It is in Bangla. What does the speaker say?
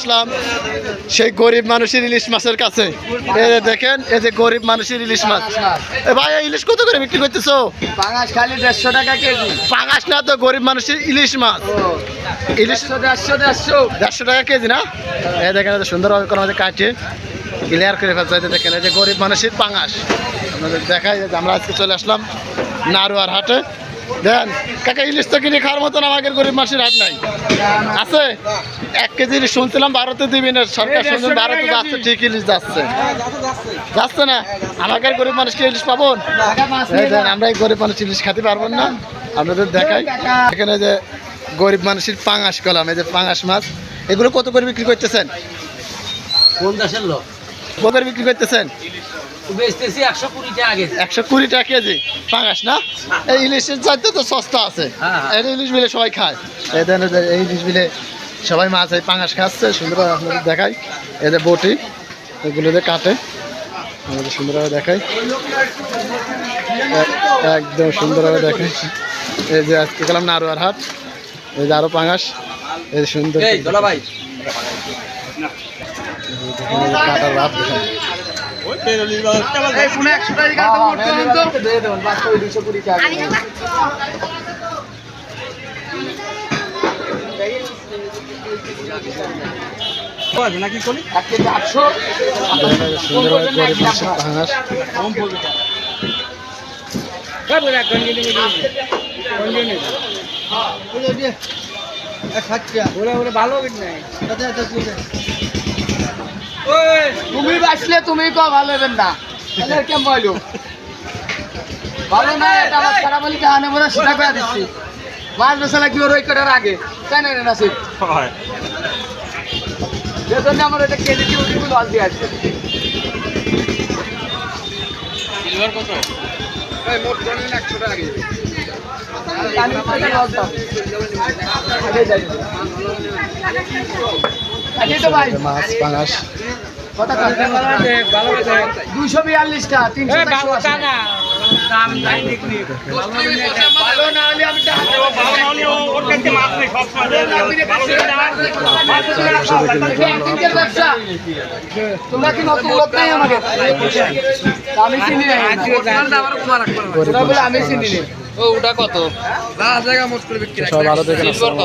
আসলাম সেই গরিব মানুষের ইলিশ মাছের কাছে। এই যে দেখেন এই যে গরিব মানুষের ইলিশ মাছ। এ ভাই ইলিশ কত করে বিক্রি করতেছো? পাঙাশ খালি দেড়শো টাকা কেজি। পাঙাশ না তো গরিব মানুষের ইলিশ মাছ। ইলিশ দেড়শো দেড়শো দেড়শো। দেড়শো টাকা কেজি না? এই দেখেন সুন্দরভাবে কোনো কাটিয়ে ক্লিয়ার করে ফেলতে হয় দেখেন এই যে গরিব মানুষের পাঙাশ। আপনাদের দেখাই যে আমরা আজকে চলে আসলাম নারুয়ার হাটে। দেন কাকা ইলিশ তো কিনে খাওয়ার মতন আমাদের গরিব মানুষের হাট নাই। আছে? এক কেজি শুনছিলাম ভারতে দিবি না সরকার শুনছেন ভারতে যাচ্ছে ঠিক ইলিশ যাচ্ছে। যাচ্ছে। না? আমাদের গরিব মানুষকে ইলিশ দেন আমরা এই গরিব মানুষ ইলিশ খেতে পারবেন না। আপনাদের দেখাই। এখানে যে গরিব মানুষের পাঙাশ কলাম এই যে পাঙাশ মাছ এগুলো কত করে বিক্রি করতেছেন? কোন দেশের লোক। কত করে বিক্রি করতেছেন? বেচতেছি একশো কুড়ি টাকা কেজি। একশো কুড়ি টাকা কেজি। পাঙাশ না? এই ইলিশের চাইতে তো সস্তা আছে। হ্যাঁ, হ্যাঁ। এই ইলিশ বিলে সবাই খায়। এই দেন যে এই ইলিশ বিলে সবাই মাছ এই পাঙাশ খাচ্ছে সুন্দরভাবে আপনাদের দেখাই। এই যে বটি এগুলো যে কাটে আমাদের সুন্দরভাবে দেখাই। এক- একদম সুন্দরভাবে দেখাই। এই যে আজকে গেলাম নারোয়ার হাট এই যে আরও পাঙাশ এই যে সুন্দর কাটার রাত দেখেন এই পুনে একশো টাকা কাটতে বলতে তো দিয়ে দেবেন বাকি ওই দুশো কুড়ি টাকা নাকি কলি? এক কেজি আটশো। দেখেন, এই যে সুন্দরভাবে গরিব মানুষের পাঙাশ তুমি বাঁচলে তুমি কো ভালো হবেন না। কেমন ভালো না এটা আমার খারাপ বলি কাহানে মনে সেটা করে দিচ্ছি। মাছ মশলা কি ওর ওই কটার আগে? তাই না না যেজন্য আমার এটা কেজি উঠি লস দিয়ে আসবে। এই মোট ধরেন একশো টাকা মাছ পাঙাশ। দুশো বিয়াল্লিশটা তিনশো তোমরা কি নতুন লোক নাই আমাকে আমি চিনি আমি চিনি ও ওটা কত সব দেখেন